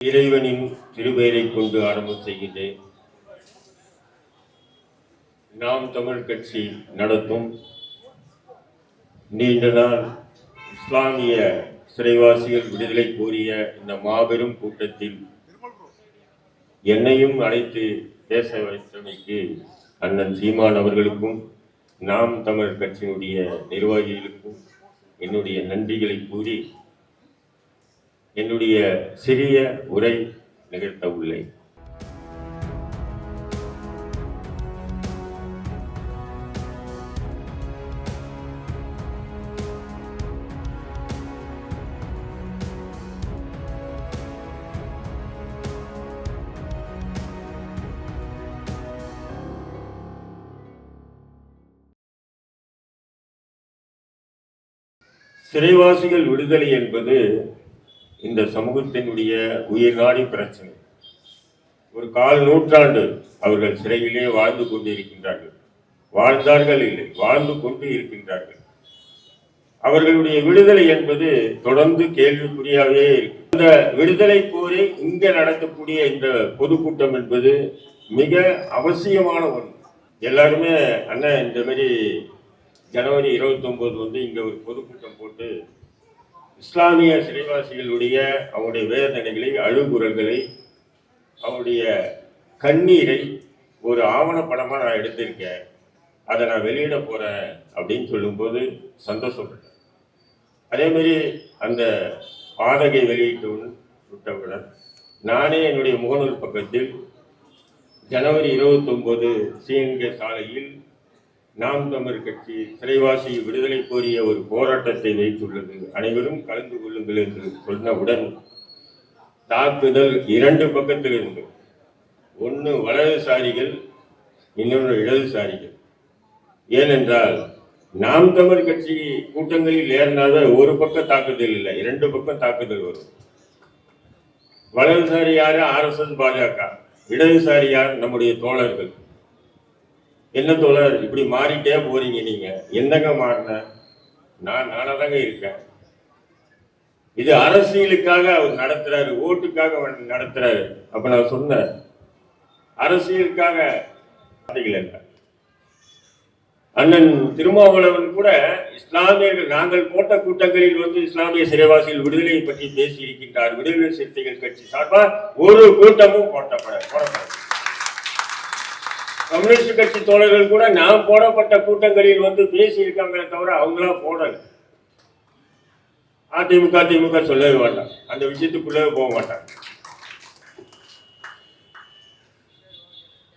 இறைவனின் திருப்பெயரை கொண்டு ஆரம்பம் செய்கின்றேன். நாம் தமிழ் கட்சி நடத்தும் நீண்ட நாள் இஸ்லாமிய சிறைவாசிகள் விடுதலை கோரிய இந்த மாபெரும் கூட்டத்தில் என்னையும் அழைத்து பேச வைத்தமைக்கு அண்ணன் சீமான் அவர்களுக்கும் நாம் தமிழ் கட்சியினுடைய நிர்வாகிகளுக்கும் என்னுடைய நன்றிகளை கூறி என்னுடைய சிறிய உரை நிகழ்த்த உள்ளேன் சிறைவாசிகள் விடுதலை என்பது இந்த சமூகத்தினுடைய உயிர்நாடி பிரச்சனை. ஒரு கால் நூற்றாண்டு அவர்கள் சிறையிலே வாழ்ந்து கொண்டிருக்கின்றார்கள். வாழ்ந்தார்கள் இல்லை வாழ்ந்து கொண்டு இருக்கின்றார்கள். அவர்களுடைய விடுதலை என்பது தொடர்ந்து கேள்விக்குறியாகவே இருக்கு. இந்த விடுதலை கோரி இங்கே நடத்தக்கூடிய இந்த பொதுக்கூட்டம் என்பது மிக அவசியமான ஒன்று. எல்லாருமே அண்ணன் இந்த மாதிரி ஜனவரி இருபத்தி ஒன்பது வந்து இங்க ஒரு பொதுக்கூட்டம் போட்டு இஸ்லாமிய சிறைவாசிகளுடைய அவருடைய வேதனைகளை அழுகுறல்களை அவருடைய கண்ணீரை ஒரு ஆவணப்படமாக நான் எடுத்திருக்கேன். அதை நான் வெளியிட போகிறேன் அப்படின்னு சொல்லும்போது சந்தோஷப்பட்டேன். அதேமாரி அந்த பாதகை வெளியிட்டவுடன் விட்டவுடன் நானே என்னுடைய முகநூல் பக்கத்தில் ஜனவரி இருபத்தொம்போது சிஎன்கே சாலையில் நாம் தமிழ் கட்சி சிறைவாசி விடுதலை கோரிய ஒரு போராட்டத்தை வைத்துள்ளது. அனைவரும் கலந்து கொள்ளுங்கள் என்று சொன்னவுடன் தாக்குதல் இரண்டு பக்கத்தில் இருந்து ஒன்று வலதுசாரிகள் இன்னொன்று இடதுசாரிகள். ஏனென்றால் நாம் தமிழ் கட்சி கூட்டங்களில் ஏறினாத ஒரு பக்கம் தாக்குதல் இல்லை இரண்டு பக்கம் தாக்குதல் வரும். வலதுசாரி யார்? ஆர்எஸ்எஸ் பாஜக. இடதுசாரி யார்? நம்முடைய தோழர்கள். என்ன தோழர் இப்படி மாறிட்டே போறீங்க நீங்க. என்னங்க மாறின? நான் நானாதாங்க இருக்கேன். இது அரசியலுக்காக அவர் நடத்துறாரு ஓட்டுக்காக அவர் நடத்துறாரு. அப்ப நான் சொன்னேன் அரசியலுக்காக இல்லை. அண்ணன் திருமாவளவன் கூட இஸ்லாமியர்கள் நாங்கள் போட்ட கூட்டங்களில் வந்து இஸ்லாமிய சிறைவாசிகள் விடுதலையை பற்றி பேசி இருக்கின்றார் விடுதலை சிறுத்தைகள் கட்சி சார்பாக ஒரு கூட்டமும் போட்டப்பட போடப்பட கம்யூனிஸ்ட் கட்சி தோழர்கள் கூட நான் போடப்பட்ட கூட்டங்களில் வந்து பேசியிருக்காங்களே தவிர அவங்களா போடல. அதிமுக திமுக சொல்லவே மாட்டாங்க. அந்த விஷயத்துக்குள்ளவே போக மாட்டாங்க.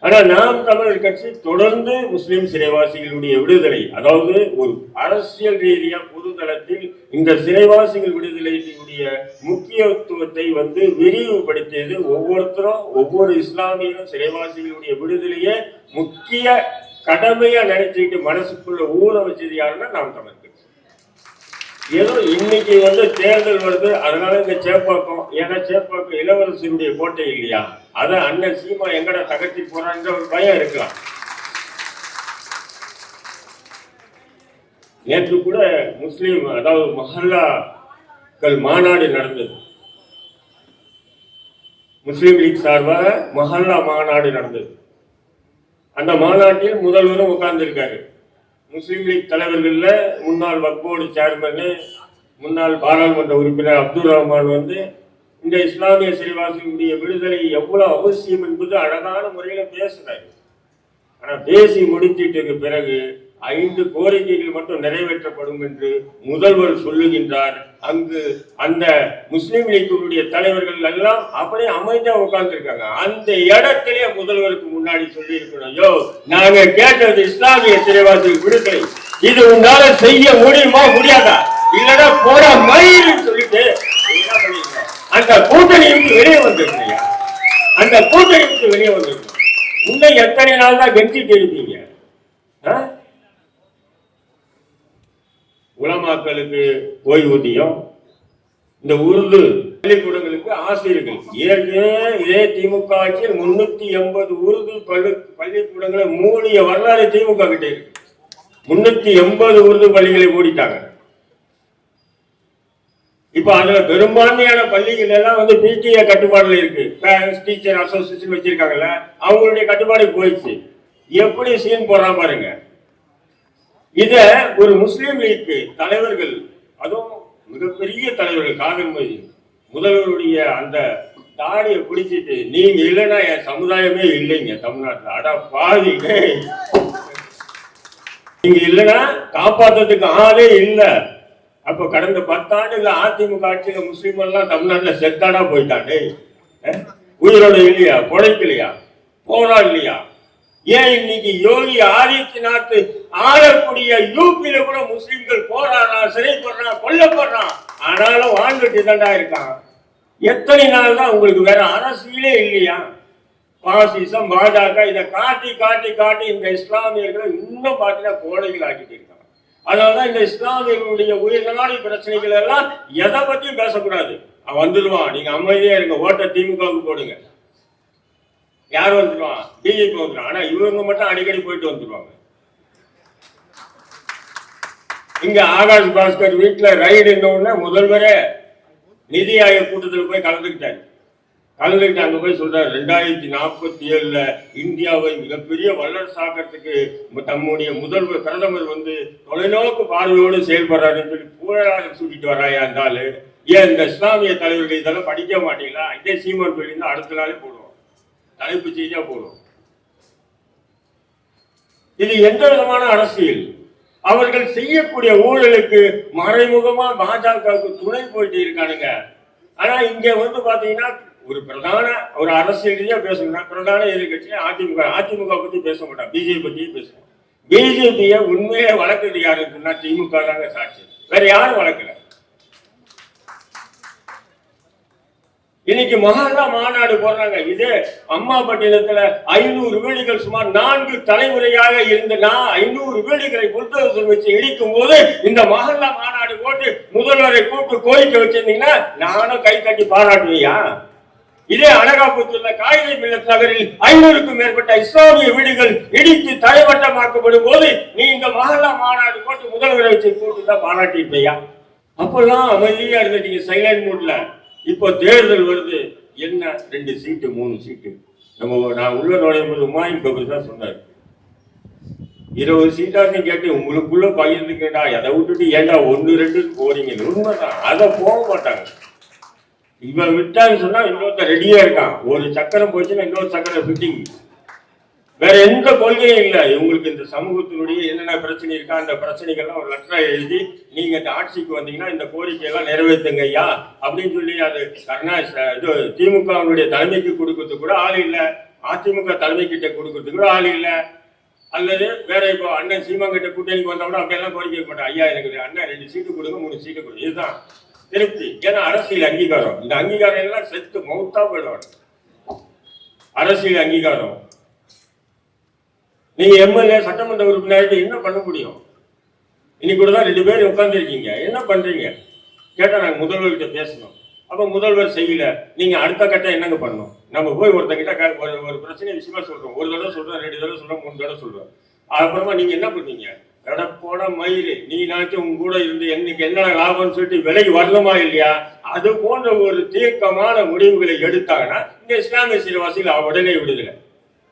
ஆனா நாம் தமிழர் கட்சி தொடர்ந்து முஸ்லிம் சிறைவாசிகளுடைய விடுதலை அதாவது ஒரு அரசியல் ரீதியா பொது தளத்தில் இந்த சிறைவாசிகள் விடுதலையினுடைய முக்கியத்துவத்தை வந்து விரிவுபடுத்தியது ஒவ்வொருத்தரும் ஒவ்வொரு இஸ்லாமியரும் சிறைவாசிகளுடைய விடுதலையை முக்கிய கடமையா நினைச்சுக்கிட்டு மனசுக்குள்ள ஊற வச்சது யாருன்னா நாம் தமிழர் ஏதோ இன்னைக்கு வந்து தேர்தல் வருது அதனால இந்த சேப்பாக்கம் ஏன்னா சேப்பாக்கம் இளவரசனுடைய கோட்டை இல்லையா? அதை அண்ணன் சீமா எங்கட தகர்த்தி போறான்ற ஒரு பயம் இருக்கலாம் நேற்று கூட முஸ்லீம் அதாவது மஹல்லாக்கள் மாநாடு நடந்தது. முஸ்லீம் லீக் சார்பாக மஹல்லா மாநாடு நடந்தது. அந்த மாநாட்டில் முதல்வரும் உட்கார்ந்துருக்காரு. முஸ்லீம் லீக் தலைவர்களில் முன்னாள் வக்போர்டு சேர்மனு முன்னாள் பாராளுமன்ற உறுப்பினர் அப்துல் ரஹ்மான் வந்து இந்த இஸ்லாமிய சிறைவாசிகளுடைய விடுதலை எவ்வளவு அவசியம் என்பது அழகான முறையில பேசுறாரு. ஆனா பேசி முடித்திட்டதுக்கு பிறகு ஐந்து கோரிக்கைகள் மட்டும் நிறைவேற்றப்படும் என்று முதல்வர் சொல்லுகின்றார். அங்கு அந்த முஸ்லீம் லீக்குடைய தலைவர்கள் எல்லாம் அப்படியே அமைதியா உட்கார்ந்துருக்காங்க. அந்த இடத்திலே முதல்வருக்கு முன்னாடி சொல்லி இருக்கணும் யோ நாங்க கேட்டது இஸ்லாமிய சிறைவாசி விடுதலை. இது உன்னால செய்ய முடியுமா முடியாதா? இல்லைன்னா போற மயில்னு சொல்லிட்டு அந்த கூட்டணிக்கு வெளியே வந்திருக்கீங்க அந்த கூட்டணிக்கு வெளியே வந்திருக்கீங்க இன்னும் எத்தனை நாள் தான் கெஞ்சிட்டு இருப்பீங்க ஆ? உலமாக்களுக்கு ஓய்வூதியம் இந்த உருது பள்ளிக்கூடங்களுக்கு ஆசிரியர்கள். ஏற்கனவே இதே திமுக ஆட்சியில் முன்னூத்தி எண்பது உருது பள்ளி பள்ளிக்கூடங்களை மூடிய வரலாறு திமுக கிட்டே இருக்கு. முன்னூத்தி எண்பது உருது பள்ளிகளை மூடிட்டாங்க. இப்ப அதுல பெரும்பான்மையான பள்ளிகள் எல்லாம் வந்து பிடிஏ கட்டுப்பாடுல இருக்கு. பேரண்ட்ஸ் டீச்சர் அசோசியேஷன் வச்சிருக்காங்கல்ல அவங்களுடைய கட்டுப்பாடு போயிடுச்சு. எப்படி சீன் போடுறான் பாருங்க. இத ஒரு முஸ்லீம் லீக் தலைவர்கள் அதுவும் மிகப்பெரிய தலைவர்கள் காதல் மொழி முதல்வருடைய அந்த தாடியை பிடிச்சிட்டு நீங்க இல்லைன்னா என் சமுதாயமே இல்லைங்க தமிழ்நாட்டுல. அட பாதி நீங்க இல்லைன்னா காப்பாத்துறதுக்கு ஆளே இல்லை. அப்ப கடந்த பத்தாண்டுல அதிமுக ஆட்சியில முஸ்லீம் எல்லாம் தமிழ்நாட்டுல செத்தாடா போயிட்டானே உயிரோட இல்லையா? பொழைக்கலையா? போனா இல்லையா? ஏன் இன்னைக்கு யோகி ஆதித்யநாத் ஆளக்கூடிய யூபியில கூட முஸ்லிம்கள் போராடுறான் சிறைப்படுறான் கொல்லப்படுறான் ஆனாலும் வாழ்ந்துட்டு தாண்டா இருக்கான் எத்தனை நாள் தான் உங்களுக்கு வேற அரசியலே இல்லையா? பாசிசம் பாஜக இதை காட்டி காட்டி காட்டி இந்த இஸ்லாமியர்களை இன்னும் பார்த்தீங்கன்னா கோடைகள் ஆக்கிட்டு இருக்காங்க. அதனாலதான் இந்த இஸ்லாமியர்களுடைய உயிர்நாடி பிரச்சனைகள் எல்லாம் எதை பத்தியும் பேசக்கூடாது. அவன் வந்துடுவான் நீங்க அமைதியா இருங்க. ஓட்ட திமுகவுக்கு போடுங்க. யார் வந்துடுவான் பிஜேபி வந்துடும் ஆனா இவங்க மட்டும் அடிக்கடி போயிட்டு வந்துடுவாங்க இங்க ஆகாஷ் பாஸ்கர் வீட்டுல ரைடு உடனே முதல்வரே நிதி ஆயோக் கூட்டத்தில் போய் கலந்துக்கிட்டாரு. கலந்துக்கிட்டு அங்க போய் சொல்றாரு ரெண்டாயிரத்தி நாற்பத்தி ஏழுல இந்தியாவை மிகப்பெரிய வல்லரசாக்கிறதுக்கு தம்முடைய முதல்வர் பிரதமர் வந்து தொலைநோக்கு பார்வையோடு செயல்படுறாருன்னு சொல்லி புகழாக சூட்டிட்டு வராயா இருந்தாலும் ஏன் இந்த இஸ்லாமிய தலைவர்கள் இதெல்லாம் படிக்க மாட்டீங்களா? இதே சீமான் சொல்லி அடுத்த நாளே போடுவோம். தலைப்பு செய்தியா போடுவோம். இது எந்த விதமான அரசியல்? அவர்கள் செய்யக்கூடிய ஊழலுக்கு மறைமுகமா பாஜகவுக்கு துணை போயிட்டு இருக்கானுங்க. ஆனா இங்க வந்து பாத்தீங்கன்னா ஒரு பிரதான ஒரு அரசியல் ரீதியா பேசணும்னா பிரதான எதிர்கட்சியை அதிமுக அதிமுக பத்தி பேச மாட்டான் பிஜேபி பத்தி பேசுவோம் பிஜேபியை உண்மையை வளர்க்குறது யாருக்குன்னா திமுக தாங்க சாட்சி. வேற யாரும் வளர்க்கல. இன்னைக்கு மகாலா மாநாடு போடுறாங்க. இது அம்மாபட்டினத்துல ஐநூறு வீடுகள் சுமார் நான்கு தலைமுறையாக இருந்த நான் ஐநூறு வீடுகளை புத்தகத்தில் வச்சு இடிக்கும் போது இந்த மகல்லா மாநாடு போட்டு முதல்வரை கூப்பிட்டு கோரிக்கை வச்சிருந்தீங்கன்னா நானும் கை கட்டி பாராட்டுவியா? இதே அனகாபுத்தூர்ல காகித மில்லத் நகரில் ஐநூறுக்கும் மேற்பட்ட இஸ்லாமிய வீடுகள் இடித்து தலைவட்டமாக்கப்படும் போது நீ இந்த மகளா மாநாடு போட்டு முதல்வரை வச்சு கூப்பிட்டு தான் பாராட்டிருப்பையா அப்பெல்லாம் அமைதியா இருந்துட்டீங்க சைலண்ட் மூட்ல இப்போ தேர்தல் வருது. என்ன? ரெண்டு சீட்டு மூணு சீட்டு நம்ம நான் உள்ள நுழையும் போது உமாயின் கபூர் தான் சொன்னார். இருபது சீட்டான்னு கேட்டு உங்களுக்குள்ள பகிர்ந்துக்கிட்டா அதை விட்டுட்டு ஏண்டா ஒன்று ரெண்டு போறீங்க உண்மைதான். அதை போக மாட்டாங்க. இவன் விட்டான்னு சொன்னா இன்னொருத்த ரெடியா இருக்கான். ஒரு சக்கரம் போச்சுன்னா இன்னொரு சக்கரம் ஃபிட்டிங் வேற எந்த கொள்கையும் இல்லை. இவங்களுக்கு இந்த சமூகத்தினுடைய என்னென்ன பிரச்சனை இருக்கா அந்த பிரச்சனைகள்லாம் ஒரு லெட்டரா எழுதி நீங்க இந்த ஆட்சிக்கு வந்தீங்கன்னா இந்த கோரிக்கையெல்லாம் நிறைவேற்றுங்க ஐயா அப்படின்னு சொல்லி அது கருணா இது திமுகவினுடைய தலைமைக்கு கொடுக்கறது கூட ஆள் இல்லை. அதிமுக தலைமை கிட்ட கொடுக்கறதுக்கு கூட ஆள் இல்லை. அல்லது வேற இப்போ அண்ணன் சீமாங்கிட்ட கூட்டணிக்கு வந்தா கூட அப்படியெல்லாம் கோரிக்கை மாட்டேன் ஐயா எனக்கு அண்ணன் ரெண்டு சீட்டு கொடுங்க மூணு சீட்டு கொடுங்க. இதுதான். திருப்தி. ஏன்னா அரசியல் அங்கீகாரம். இந்த அங்கீகாரம் எல்லாம் செத்து மௌத்தா போயிடுவாங்க. அரசியல் அங்கீகாரம். நீங்க எம்எல்ஏ சட்டமன்ற உறுப்பினர்கிட்ட என்ன பண்ண முடியும்? இன்னைக்கு கூட தான் ரெண்டு பேரும் உட்காந்துருக்கீங்க என்ன பண்றீங்க? கேட்டா நாங்க முதல்வர்கிட்ட பேசணும். அப்ப முதல்வர் செய்யல. நீங்க அடுத்த கட்டம் என்னங்க பண்ணணும்? நம்ம போய் ஒருத்தங்கிட்ட ஒரு ஒரு பிரச்சனை விஷயமா சொல்றோம். ஒரு தடவை சொல்றோம் ரெண்டு தடவை சொல்றோம் மூணு தடவை சொல்றோம். அப்புறமா நீங்க என்ன பண்ணீங்க எடப்போட மயிறு நீ நாச்சும் உங்க கூட இருந்து எனக்கு என்ன லாபம்னு சொல்லிட்டு விலைக்கு வரணுமா இல்லையா? அது போன்ற ஒரு தீர்க்கமான முடிவுகளை எடுத்தாங்கன்னா இந்த இஸ்லாமிய சிறுவாசிகள் உடனே விடுதலை.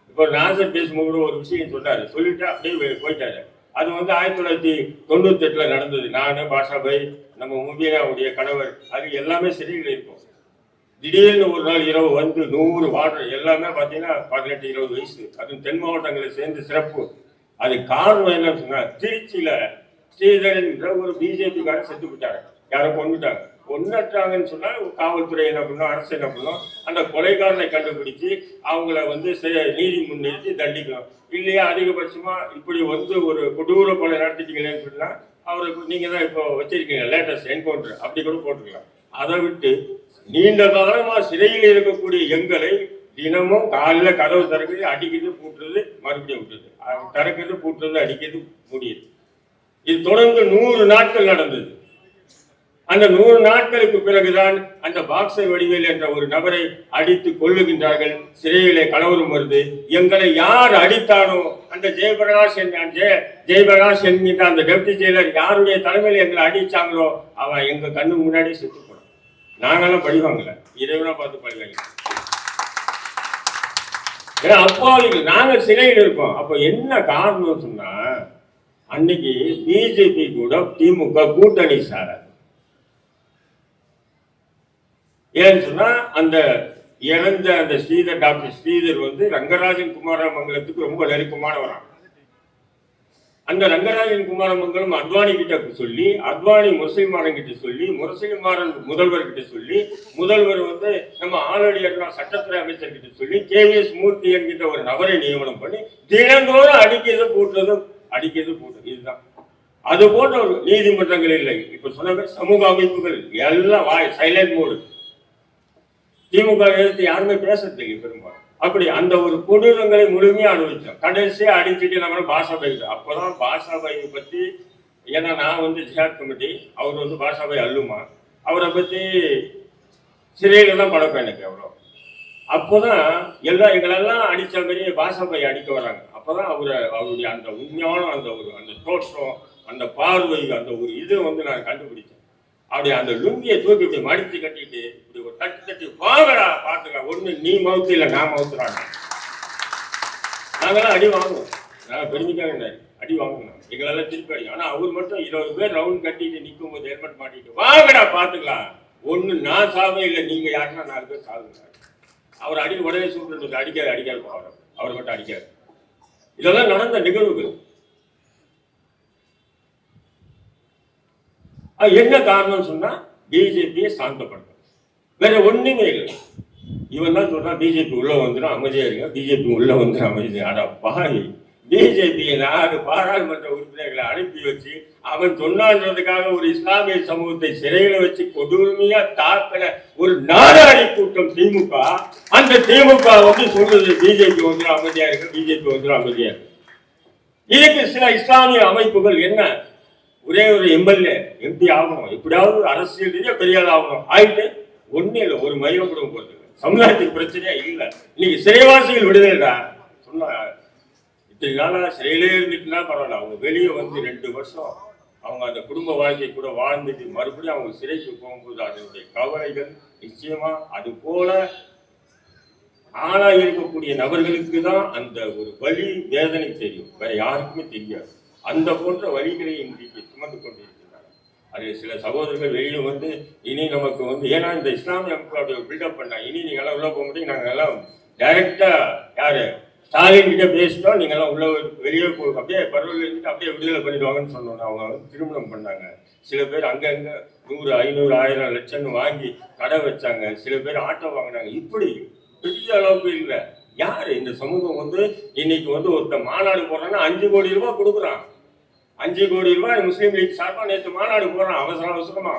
இப்போ நாசர் பேசும்போது ஒரு விஷயம் சொன்னாரு. சொல்லிட்டு அப்படியே போயிட்டாரு. அது வந்து ஆயிரத்தி தொள்ளாயிரத்தி தொண்ணூத்தி எட்டுல நடந்தது. நானு பாஷாபாய் நம்ம முபீனாவுடைய கணவர் அது எல்லாமே சிறையில் இருக்கும். திடீர்னு ஒரு நாள் இரவு வந்து நூறு வார்டு எல்லாமே பார்த்தீங்கன்னா பதினெட்டு இருபது வயசு. அதுவும் தென் மாவட்டங்களை சேர்ந்து சிறப்பு. அது காரணம் என்னன்னு சொன்னா திருச்சியில ஸ்ரீதரன்ற ஒரு பிஜேபிக்காரன் செத்து விட்டாங்க யாரும் கொண்டுட்டாங்க கொண்டுட்டாங்கன்னு சொன்னா காவல்துறை என்ன பண்ணும் அரசு என்ன பண்ணும் அந்த கொலைகாரனை கண்டுபிடிச்சு அவங்கள வந்து நீதி முன்னிறுத்தி தண்டிக்கணும். இல்லையா அதிகபட்சமா இப்படி வந்து ஒரு கொடூர கொலை நடத்திட்டீங்களேன்னு சொன்னா அவருக்கு நீங்க தான் இப்போ வச்சிருக்கீங்க லேட்டஸ்ட் என்கவுண்டர் அப்படி கூட போட்டுக்கலாம். அதை விட்டு நீண்ட காலமா சிறையில் இருக்கக்கூடிய எங்களை தினமும் காலையில் கதவு திறக்குது அடிக்கிறது பூட்டுறது மறுபடியும் விட்டுறது. திறக்கிறது பூட்டுறது அடிக்கிறது முடியுது இது தொடர்ந்து நூறு நாட்கள் நடந்தது. அந்த நூறு நாட்களுக்கு பிறகுதான் அந்த பாக்ஸர் வடிவேல் என்ற ஒரு நபரை அடித்து கொள்ளுகின்றார்கள் சிறையிலே கலவரம் வருது. எங்களை யார் அடித்தானோ அந்த ஜெயபிரகாஷ் என்ற ஜெயபிரகாஷ் என்கின்ற அந்த டெப்டி ஜெயிலர் யாருடைய தலைமையில் எங்களை அடிச்சாங்களோ அவன் எங்க கண்ணு முன்னாடி செத்து போனான். நாங்கெல்லாம் பழி இறைவனா பார்த்து பழி ஏன்னா அப்பாவிகள் நாங்க சிறையில் இருக்கோம். அப்ப என்ன காரணம் சொன்னா அன்னைக்கு பிஜேபி கூட திமுக கூட்டணி சார் ஏன்னு சொன்னா அந்த இறந்த அந்த ஸ்ரீதர் டாக்டர் ஸ்ரீதர் வந்து ரங்கராஜன் குமாரமங்கலத்துக்கு ரொம்ப நெருக்கமானவரான் அந்த ரங்கராஜன் குமாரமங்கலம் அத்வானி கிட்ட சொல்லி அத்வானி முரசிமாறன் கிட்ட சொல்லி முரசைமாறன் முதல்வர் கிட்ட சொல்லி முதல்வர் வந்து நம்ம ஆளுநர் சட்டத்துறை அமைச்சர் கிட்ட சொல்லி கே எஸ் மூர்த்தி என்கின்ற ஒரு நபரை நியமனம் பண்ணி தினந்தோறும் அடிக்கிறது கூட்டுறதும் அடிக்கிறது கூட்டுறது இதுதான். அது போன்ற ஒரு நீதிமன்றங்கள் இல்லை. இப்ப சொன்ன சமூக அமைப்புகள் எல்லாம் வாய் சைலண்ட் மோடு திமுக எதிர்த்து யாருமே பேசுறது இல்லை பெரும்பாலும். அப்படி அந்த ஒரு கொடூரங்களை முழுமையாக அனுபவித்தோம் கடைசியாக அடிச்சுட்டு நம்ம பாஷாபாய் அப்பதான் பாஷாபாயை பற்றி ஏன்னா நான் வந்து ஜிஹாத் கமிட்டி அவர் வந்து பாஷாபாய் அல்லுமா? அவரை பற்றி சிறையில் தான் பழக்கம் எனக்கு அவ்வளோ. அப்போதான் எல்லாம் எங்களெல்லாம் அடித்த மாதிரி பாஷாபாய் அடிக்க வராங்க. அப்போ தான் அவரை அவருடைய அந்த உண்மையான அந்த ஒரு அந்த தோற்றம் அந்த பார்வை அந்த ஒரு இது வந்து நான் கண்டுபிடிச்சேன். அப்படி அந்த லுங்கியை தூக்கி இப்படி மடித்து கட்டிட்டு இப்படி ஒரு தட்டி தட்டி வாங்கடா பார்த்துக்கலாம் ஒண்ணு நீ மவுத்து இல்லை நான் மவுத்துறாங்க நாங்களாம் அடி வாங்குவோம். நான் பெருமைக்காக அடி வாங்கணும் எங்களெல்லாம் திருப்பி அடி ஆனா அவர் மட்டும் இருபது பேர் ரவுண்ட் கட்டிட்டு நிற்கும் போது ஹெல்மெட் மாட்டிட்டு வாங்கடா பாத்துக்கலாம் ஒண்ணு நான் சாவே இல்லை நீங்க யாருன்னா நாலு பேர் சாகுங்க அவர் அடி உடனே சூழ்நிலை அடிக்காது அடிக்காது அவர் அவர் மட்டும் அடிக்காது. இதெல்லாம் நடந்த நிகழ்வுகள். என்ன காரணம் சொன்னா பிஜேபியை சாந்தப்படுத்தும் வேற ஒண்ணுமே இல்லை. இவன் தான் சொல்றான் பிஜேபி உள்ள வந்துடும் அமைதியா இருங்க. பிஜேபி உள்ள வந்துடும் அமைதியா. அட பாவி. பிஜேபியை நாலு பாராளுமன்ற உறுப்பினர்களை அனுப்பி வச்சு அவன் சொன்னான்றதுக்காக ஒரு இஸ்லாமிய சமூகத்தை சிறையில வச்சு கொடுமையா தாக்கின ஒரு நாடாளி கூட்டம் திமுக. அந்த திமுக வந்து சொல்றது பிஜேபி வந்துடும் அமைதியா இருக்கு பிஜேபி வந்துடும் அமைதியா இருக்கு இதுக்கு சில இஸ்லாமிய அமைப்புகள் என்ன? ஒரே ஒரு எம்எல்ஏ எம்பி ஆகணும். எப்படியாவது அரசியல் ரீதியா பெரிய ஆள் ஆகணும். ஆயிட்டு ஒன்றும் இல்லை ஒரு மையம் கூட போறது சமுதாயத்துக்கு பிரச்சனையா இல்லை. இன்னைக்கு சிறைவாசிகள் விடுதலைடா. சொன்னா இத்தனை நாளாக சிறையிலே இருந்துட்டுனா பரவாயில்ல. அவங்க வெளியே வந்து ரெண்டு வருஷம் அவங்க அந்த குடும்ப வாழ்க்கை கூட வாழ்ந்துட்டு மறுபடியும் அவங்க சிறைக்கு போகும்போது அதனுடைய கவலைகள் நிச்சயமா அது போல ஆளாக இருக்கக்கூடிய நபர்களுக்கு தான் அந்த ஒரு வழி வேதனை தெரியும். வேற யாருக்குமே தெரியாது. அந்த போன்ற வழிகளை இன்றைக்கு சுமந்து கொண்டிருக்கிறார் அது சில சகோதரர்கள் வெளியே வந்து இனி நமக்கு வந்து ஏன்னா இந்த இஸ்லாமிய அமைப்புடைய பில்டப் பண்ணால் இனி நீங்க எல்லாம் உள்ள போக முடியும் நாங்கள் எல்லாம் டைரக்டா யார்? ஸ்டாலின் கிட்ட பேசிட்டோம் நீங்கள்லாம் உள்ள வெளியே போ அப்படியே பரவல் இருந்துட்டு அப்படியே விடுதலை பண்ணிடுவாங்கன்னு சொன்னோம் அவங்க திருமணம் பண்ணாங்க. சில பேர் அங்கங்கே நூறு ஐநூறு ஆயிரம் லட்சம்னு வாங்கி கடை வச்சாங்க. சில பேர் ஆட்டோ வாங்கினாங்க. இப்படி பெரிய அளவுக்கு இல்லை. யார்? இந்த சமூகம் வந்து இன்னைக்கு வந்து ஒருத்த மாநாடு போடுறான்னா அஞ்சு கோடி ரூபாய் கொடுக்குறான். அஞ்சு கோடி ரூபாய் முஸ்லீம் லீக் சார்பாக நேற்று மாநாடு போடுறான் அவசர அவசரமா.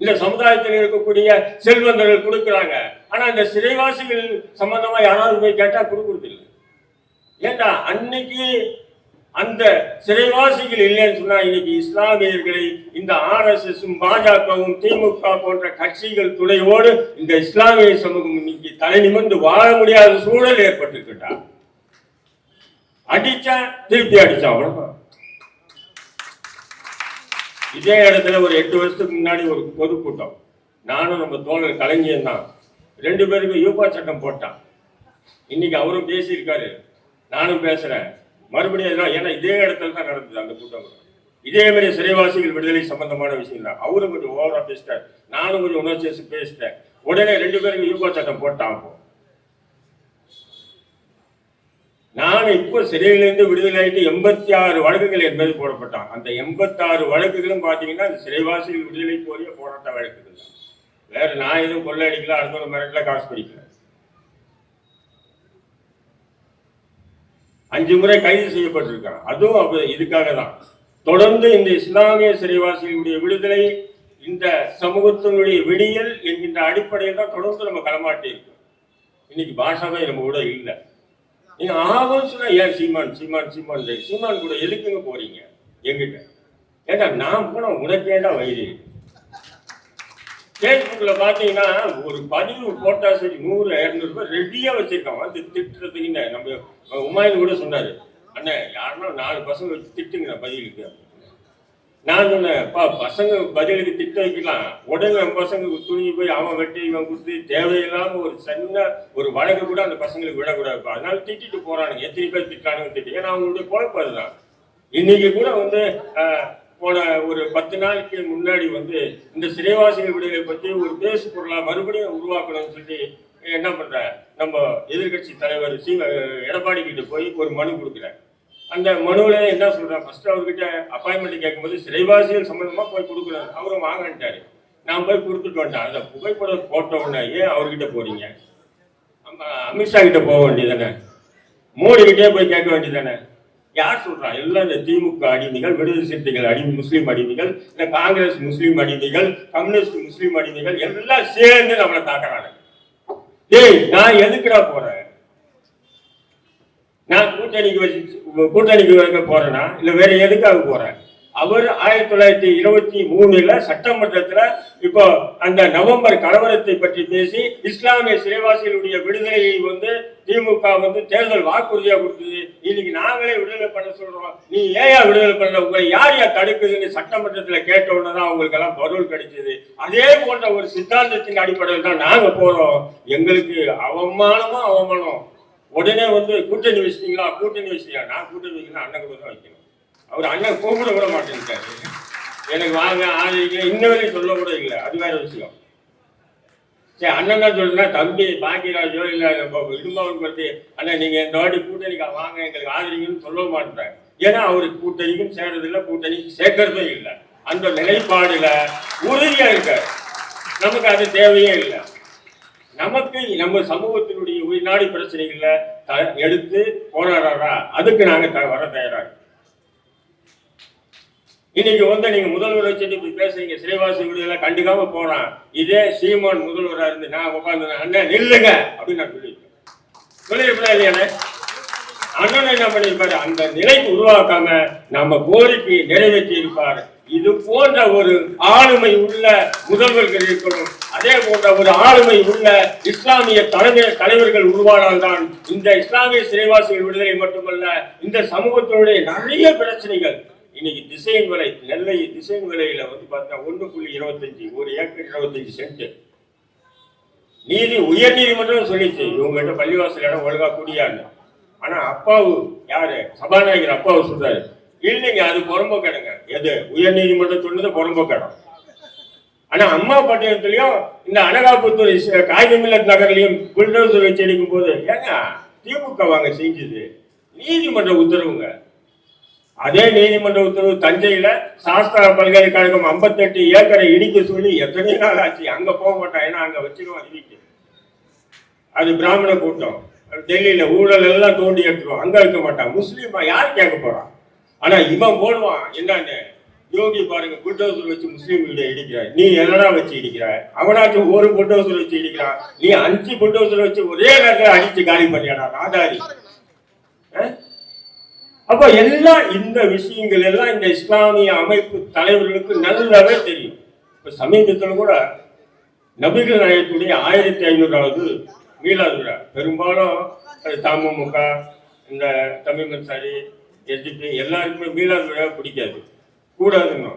இந்த சமுதாயத்தில் இருக்கக்கூடிய செல்வந்தர்கள் கொடுக்குறாங்க. ஆனா இந்த சிறைவாசிகள் சம்பந்தமா யாராவது போய் கேட்டா கொடுக்குறதில்லை. ஏண்டா அன்னைக்கு அந்த சிறைவாசிகள் இல்லைன்னு சொன்னா இன்னைக்கு இஸ்லாமியர்களை இந்த ஆர்எஸ்எஸும் பாஜகவும் திமுக போன்ற கட்சிகள் துணையோடு இந்த இஸ்லாமிய சமூகம் இன்னைக்கு தலை நிமிர்ந்து வாழ முடியாத சூழல் ஏற்பட்டுக்கிட்டா அடிச்சா திருப்பி அடிச்சா அவ்வளவுதான் இதே இடத்துல ஒரு எட்டு வருஷத்துக்கு முன்னாடி ஒரு பொதுக்கூட்டம். நானும் நம்ம தோழர் கலைஞன் தான். ரெண்டு பேருக்கும் யூபா சட்டம் போட்டான். இன்னைக்கு அவரும் பேசியிருக்காரு. நானும் பேசுறேன். மறுபடியும் எல்லாம் ஏன்னா இதே இடத்துல தான் நடந்தது அந்த கூட்டம். இதே மாதிரி சிறைவாசிகள் விடுதலை சம்பந்தமான விஷயம் தான். அவரும் கொஞ்சம் ஓவரா பேசிட்டார். நானும் கொஞ்சம் உணர்ச்சி பேசிட்டேன். உடனே ரெண்டு பேருக்கும் யூபா சட்டம் போட்டான் அப்போ நான் இப்போ சிறையிலிருந்து விடுதலையாயிட்டு எண்பத்தி ஆறு வழக்குகள் என்பது போடப்பட்டான். அந்த எண்பத்தாறு வழக்குகளும் பார்த்தீங்கன்னா அந்த சிறைவாசிகள் விடுதலை கோரிய போராட்ட வழக்குகள். வேற நான் எதுவும் கொள்ள அடிக்கல அடுத்த மிரட்டல காசு பிடிக்கல. அஞ்சு முறை கைது செய்யப்பட்டிருக்கான் அதுவும் அப்ப இதுக்காக தான். தொடர்ந்து இந்த இஸ்லாமிய சிறைவாசிகளுடைய விடுதலை இந்த சமூகத்தினுடைய விடியல் என்கின்ற அடிப்படையில் தான் தொடர்ந்து நம்ம களமாட்டி இருக்கோம் இன்னைக்கு பாஷாவே நம்ம கூட இல்லை. நீங்க ஆகும் சொன்னா ஏன் சீமான் சீமான் சீமான் சீமான் கூட எதுக்குங்க போறீங்க? எங்கிட்ட ஏண்டா நான் போனா உனக்கேடா வயிறு. ஃபேஸ்புக்கில் பார்த்தீங்கன்னா ஒரு பதிவு போட்டா சரி நூறு இரநூறுபா ரெடியாக வச்சுருக்கான். வந்து திட்டுறதுக்குன்னு நம்ம உமாயின் கூட சொன்னார். அண்ணே யாருன்னா நாலு பசங்க வச்சு திட்டுங்க பதிலுக்கு. நான் சொன்னேன் பசங்க பதிலுக்கு திட்ட வைக்கலாம். உடனே பசங்க துணி போய் அவன் வெட்டி இவன் கொடுத்து தேவையில்லாம ஒரு சின்ன ஒரு வழக்கு கூட அந்த பசங்களுக்கு விடக்கூடாதுப்பா அதனால திட்டிட்டு போறானுங்க. எத்தனை பேர் திட்டானுங்க திட்டி ஏன்னா அவங்களுடைய குழப்பம் அதுதான். இன்னைக்கு கூட வந்து போன ஒரு பத்து நாளைக்கு முன்னாடி வந்து இந்த சிறைவாசிகள் விடுதலை பற்றி ஒரு பேசு பொருளா மறுபடியும் உருவாக்கணும்னு சொல்லி என்ன பண்ற? நம்ம எதிர்க்கட்சி தலைவர் சி எடப்பாடி கிட்ட போய் ஒரு மனு கொடுக்குறேன். அந்த மனுவில் என்ன சொல்கிறார் ஃபர்ஸ்ட் அவர்கிட்ட அப்பாயின்மெண்ட் கேட்கும்போது சிறைவாசிகள் சம்மந்தமாக போய் கொடுக்குறாரு. அவரும் வாங்கன்ட்டாரு. நான் போய் கொடுத்துட்டு வந்தேன் அந்த புகைப்படம் போட்ட உடனே ஏன் அவர்கிட்ட போறீங்க. அம்மா, அமித்ஷா கிட்ட போக வேண்டியதானே மோடி கிட்டே போய் கேட்க வேண்டியதானே யார் சொல்றா? எல்லாம் இந்த திமுக அடிமைகள் விடுதலை சிறுத்தைகள் அடிமை முஸ்லீம் அடிமைகள் இந்த காங்கிரஸ் முஸ்லீம் அடிமைகள் கம்யூனிஸ்ட் முஸ்லீம் அடிமைகள் எல்லாம் சேர்ந்து நம்மளை தாக்குறாங்க. ஏய் நான் எதுக்குடா போறேன்? நான் கூட்டணிக்கு வச்சு கூட்டணிக்கு வைக்க போறேனா? இல்லை வேற எதுக்காக போறேன் அவர் ஆயிரத்தி தொள்ளாயிரத்தி இருபத்தி மூணுல சட்டமன்றத்துல இப்போ அந்த நவம்பர் கலவரத்தை பற்றி பேசி இஸ்லாமிய சிறைவாசிகளுடைய விடுதலையை வந்து திமுக வந்து தேர்தல் வாக்குறுதியா கொடுத்தது. இன்னைக்கு நாங்களே விடுதலை பண்ண சொல்றோம். நீ ஏயா விடுதலை பண்ண உங்களை யார் யார் தடுக்குதுன்னு சட்டமன்றத்துல கேட்ட உடனே தான் அவங்களுக்கு எல்லாம் பதில் கிடைச்சது. அதே போன்ற ஒரு சித்தாந்தத்தின் அடிப்படையில் தான் நாங்க போறோம். எங்களுக்கு அவமானமும் அவமானம். உடனே வந்து கூட்டணி வச்சிட்டீங்களா? கூட்டணி வச்சிட்டீங்களா? நான் கூட்டணி வைக்கணும் அண்ணன் கூட தான் வைக்கணும். அவர் அண்ணன் கூப்பிட விட மாட்டேன்ட்டாரு. எனக்கு வாங்க ஆதரிங்க இன்ன வரையும் சொல்ல கூட இல்லை. அது வேற விஷயம். சரி அண்ணன் தான் சொல்றேன்னா தம்பி பாக்கியராஜோ இல்லை நம்ம இடும்பவன் பற்றி அண்ணன் நீங்கள் இந்த வாட்டி கூட்டணிக்கா வாங்க எங்களுக்கு ஆதரிங்கன்னு சொல்ல மாட்டேன் ஏன்னா அவருக்கு கூட்டணிக்கும் சேர்றதில்லை கூட்டணிக்கு சேர்க்கறதும் இல்லை. அந்த நிலைப்பாடுல உறுதியாக இருக்கார். நமக்கு அது தேவையே இல்லை. நமக்கு நம்ம சமூகத்தினுடைய உயிர்நாடி பிரச்சனைகளை த- எடுத்து போராடுறா அதுக்கு நாங்க த- வர தயாராக இன்னைக்கு வந்து நீங்க முதல்வரை வச்சு இப்படி பேசுறீங்க சிறைவாசி விடுதலை கண்டுக்காம போறான். இதே சீமான் முதல்வரா இருந்து நான் உட்காந்து அண்ணன் நில்லுங்க அப்படின்னு நான் சொல்லியிருக்கேன் சொல்லியிருப்பா இல்லையானே அண்ணன் என்ன பண்ணியிருப்பாரு? அந்த நிலைக்கு உருவாக்காம நம்ம கோரிக்கையை நிறைவேற்றி இருப்பார் இது போன்ற ஒரு ஆளுமை உள்ள முதல்வர்கள் இருக்கணும் அதே போன்ற ஒரு ஆளுமை உள்ள இஸ்லாமிய தலைமை தலைவர்கள் உருவானால்தான் இந்த இஸ்லாமிய சிறைவாசிகள் விடுதலை மட்டுமல்ல இந்த சமூகத்தினுடைய நிறைய பிரச்சனைகள். இன்னைக்கு திசையின் விலை நெல்லை திசையின் விலையில வந்து பார்த்தா ஒன்று புள்ளி இருபத்தஞ்சு ஒரு ஏக்கர் இருபத்தஞ்சு சென்ட். நீதி உயர் நீதிமன்றம் சொல்லிச்சு. இவங்ககிட்ட பள்ளிவாசல் இடம் ஒழுங்கா குடியான்னு ஆனா அப்பாவு யாரு? சபாநாயகர் அப்பாவு சொல்றாரு. இல்லைங்க அது புறம்போக்கடங்க எது? உயர் நீதிமன்றம் சொன்னது புறம்போக்கடம் ஆனா அம்மா பட்டினத்திலையும் இந்த அனகாபுத்தூர் இஸ்- காகிதமில்லத் நகர்லயும் புல்டோசர் வச்சு எடுக்கும் போது ஏங்க திமுக வாங்க செஞ்சது? நீதிமன்ற உத்தரவுங்க. அதே நீதிமன்ற உத்தரவு தஞ்சையில சாஸ்திரா பல்கலைக்கழகம் 58 ஏக்கரை இடிக்க சொல்லி எத்தனை நாள் ஆச்சு? அங்க போக மாட்டான் ஏன்னா அங்க வச்சிருவோம் இடிக்கு. அது பிராமண கூட்டம். டெல்லியில ஊழல் எல்லாம் தோண்டி எடுத்துருவோம். அங்க இருக்க மாட்டான் முஸ்லீமா யார் கேட்க போறான் ஆனா இவன் போடுவான். என்னன்னு யோகி பாருங்க புல்டோசர் வச்சு முஸ்லீம் வீடு இடிக்கிற நீ என்னடா வச்சு இடிக்கிற அவனாச்சும் ஒரு புல்டோசர் வச்சு இடிக்கிறான். நீ அஞ்சு புல்டோசர் வச்சு ஒரே நேரத்தில் அடிச்சு காலி பண்ணியாடா ராதாரி அப்ப எல்லாம் இந்த விஷயங்கள் எல்லாம் இந்த இஸ்லாமிய அமைப்பு தலைவர்களுக்கு நல்லாவே தெரியும். இப்ப சமீபத்தில் கூட நபிகள் நாயகத்துடைய ஆயிரத்தி ஐநூறாவது மீளாதுரா பெரும்பாலும் அது தமுக இந்த தமிழ் மன்சாரி எஸ்டிபி எல்லாருக்குமே மீலாது விழா பிடிக்காது. கூடாதுன்னு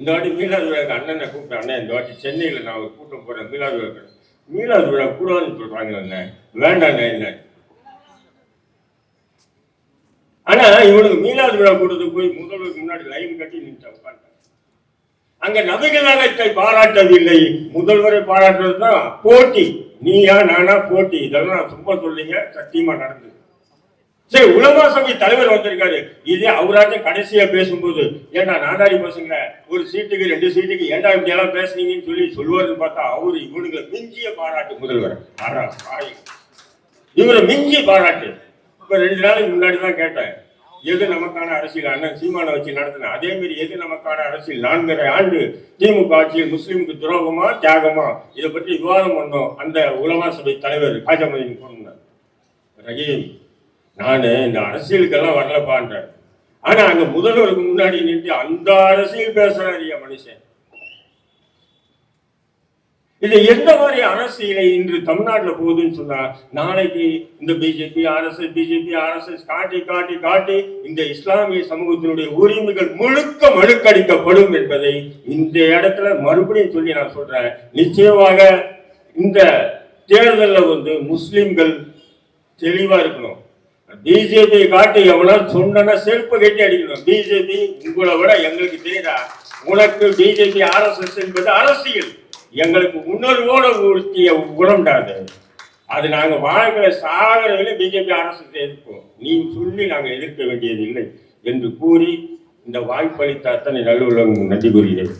இந்த வாட்டி மீலாது விழாக்கு அண்ணனை கூப்பிட்டேன் அண்ணன் இந்த வாட்டி சென்னையில் நான் ஒரு கூட்டம் போறேன் மீலாது விழா மீலாது விழா கூடாதுன்னு சொல்கிறாங்க அண்ணன் வேண்டாண்ணே என்ன? ஆனால் இவனுக்கு மீலாது விழா கூட்டத்துக்கு போய் முதல்வருக்கு முன்னாடி லைன் கட்டி நின்று உட்காந்துட்டான் அங்க நபிகள் நாயகத்தை பாராட்டவில்லை. முதல்வரை பாராட்டுறது தான் போட்டி. நீயா நானா போட்டி. இதெல்லாம் நான் சும்மா சொல்லிங்க சத்தியமா நடந்தது. சரி உலமா சபை தலைவர் வந்திருக்காரு. இதே அவராச்சும் கடைசியா பேசும்போது ஏன்டா நாடாடி பசங்க? ஒரு சீட்டுக்கு ரெண்டு சீட்டுக்கு ஏண்டா இப்படி எல்லாம் பேசுனீங்கன்னு சொல்லி சொல்லுவாருன்னு பார்த்தா அவரு இவனுங்களை மிஞ்சிய பாராட்டு முதல்வர். இவரை மிஞ்சிய பாராட்டு. இப்ப ரெண்டு நாளைக்கு முன்னாடி தான் கேட்டேன். எது நமக்கான அரசியல்? அண்ணன் சீமான வச்சு நடத்தின அதே மாதிரி எது நமக்கான அரசியல்? நான்கரை ஆண்டு திமுக ஆட்சியில் முஸ்லீமுக்கு துரோகமா தியாகமா? இதை பற்றி விவாதம் பண்ணோம். அந்த உலமா சபை தலைவர் காஜாமதியின் சொன்னார் ரஹீம் நான் இந்த அரசியலுக்கெல்லாம் வரலப்பான்றேன் ஆனா அங்க முதல்வருக்கு முன்னாடி நின்று அந்த அரசியல் பேசுறாரு மனுஷன். இது எந்த மாதிரி அரசியலை இன்று தமிழ்நாட்டில் போகுதுன்னு சொன்னா நாளைக்கு இந்த பிஜேபி ஆர்எஸ்எஸ் பிஜேபி ஆர்எஸ்எஸ் காட்டி காட்டி காட்டி இந்த இஸ்லாமிய சமூகத்தினுடைய உரிமைகள் முழுக்க மழுக்கடிக்கப்படும் என்பதை இந்த இடத்துல மறுபடியும் சொல்லி நான் சொல்றேன். நிச்சயமாக இந்த தேர்தலில் வந்து முஸ்லிம்கள் தெளிவா இருக்கணும். பிஜேபி காட்டி எவ்வளோ சொன்னா செருப்பு கட்டி அடிக்கணும். பிஜேபி உங்களை விட எங்களுக்கு தெரியுதா? உனக்கு பிஜேபி ஆர்எஸ்எஸ் என்பது அரசியல். எங்களுக்கு உணர்வோட உறுத்திய உரம்டாது அது. நாங்க வாழ்க்கையில சாகரவில பிஜேபி அரசு எதிர்ப்போம். நீ சொல்லி நாங்க எதிர்க்க வேண்டியது இல்லை என்று கூறி இந்த வாய்ப்பளித்த அத்தனை நல்லுள்ளவங்க நன்றி கூறுகிறேன்.